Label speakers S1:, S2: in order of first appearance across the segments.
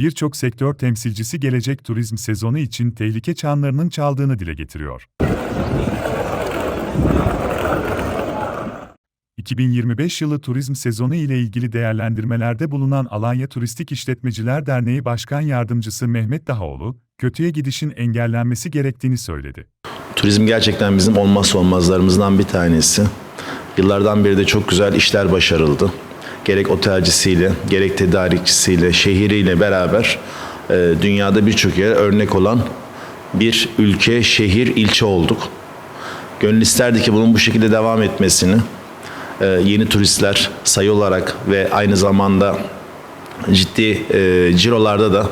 S1: birçok sektör temsilcisi gelecek turizm sezonu için tehlike çanlarının çaldığını dile getiriyor. 2025 yılı turizm sezonu ile ilgili değerlendirmelerde bulunan Alanya Turistik İşletmeciler Derneği Başkan Yardımcısı Mehmet Dahaoğlu, kötüye gidişin engellenmesi gerektiğini söyledi.
S2: Turizm gerçekten bizim olmazsa olmazlarımızdan bir tanesi. Yıllardan beri de çok güzel işler başarıldı. Gerek otelcisiyle, gerek tedarikçisiyle, şehriyle beraber e, dünyada birçok yere örnek olan bir ülke, şehir, ilçe olduk. Gönül isterdi ki bunun bu şekilde devam etmesini, e, yeni turistler sayı olarak ve aynı zamanda ciddi e, cirolarda da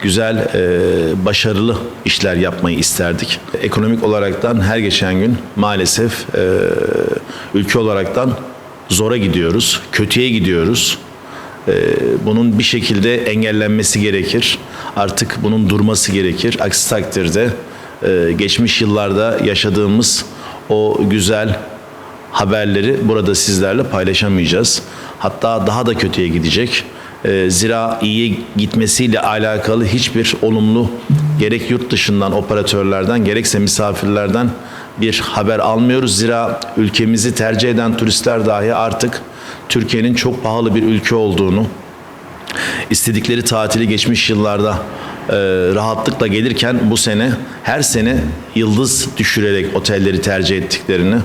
S2: güzel, e, başarılı işler yapmayı isterdik. Ekonomik olaraktan her geçen gün maalesef e, ülke olaraktan zora gidiyoruz, kötüye gidiyoruz. E, bunun bir şekilde engellenmesi gerekir. Artık bunun durması gerekir. Aksi takdirde e, geçmiş yıllarda yaşadığımız o güzel haberleri burada sizlerle paylaşamayacağız. Hatta daha da kötüye gidecek. Ee, Zira iyi gitmesiyle alakalı hiçbir olumlu gerek yurt dışından operatörlerden gerekse misafirlerden bir haber almıyoruz. Zira ülkemizi tercih eden turistler dahi artık Türkiye'nin çok pahalı bir ülke olduğunu, istedikleri tatili geçmiş yıllarda e, rahatlıkla gelirken bu sene her sene yıldız düşürerek otelleri tercih ettiklerini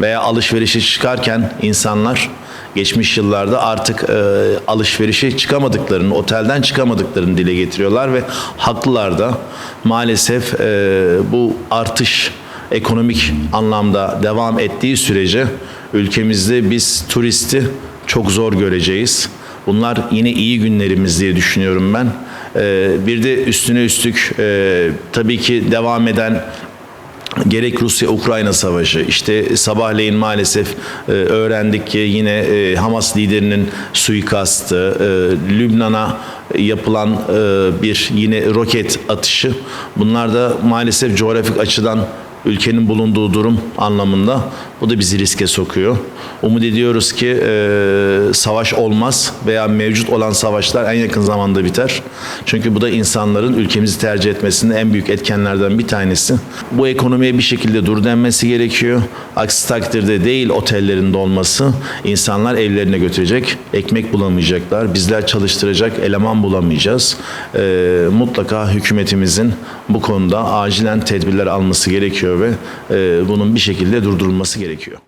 S2: veya alışverişe çıkarken insanlar geçmiş yıllarda artık e, alışverişe çıkamadıklarını, otelden çıkamadıklarını dile getiriyorlar ve haklılar da maalesef e, bu artış ekonomik anlamda devam ettiği sürece ülkemizde biz turisti çok zor göreceğiz. Bunlar yine iyi günlerimiz diye düşünüyorum ben. Ee, bir de üstüne üstlük e, tabii ki devam eden gerek Rusya-Ukrayna savaşı işte sabahleyin maalesef e, öğrendik ki yine e, Hamas liderinin suikastı, Lübnan'a yapılan bir yine roket atışı bunlar da maalesef coğrafik açıdan ülkenin bulunduğu durum anlamında bu da bizi riske sokuyor. Umut ediyoruz ki e, savaş olmaz veya mevcut olan savaşlar en yakın zamanda biter. Çünkü bu da insanların ülkemizi tercih etmesinde en büyük etkenlerden bir tanesi. Bu ekonomiye bir şekilde dur denmesi gerekiyor. Aksi takdirde değil otellerin dolması insanlar evlerine götürecek, ekmek bulamayacaklar. Bizler çalıştıracak eleman bulamayacağız. E, mutlaka hükümetimizin bu konuda acilen tedbirler alması gerekiyor ve e, bunun bir şekilde durdurulması gerekiyor.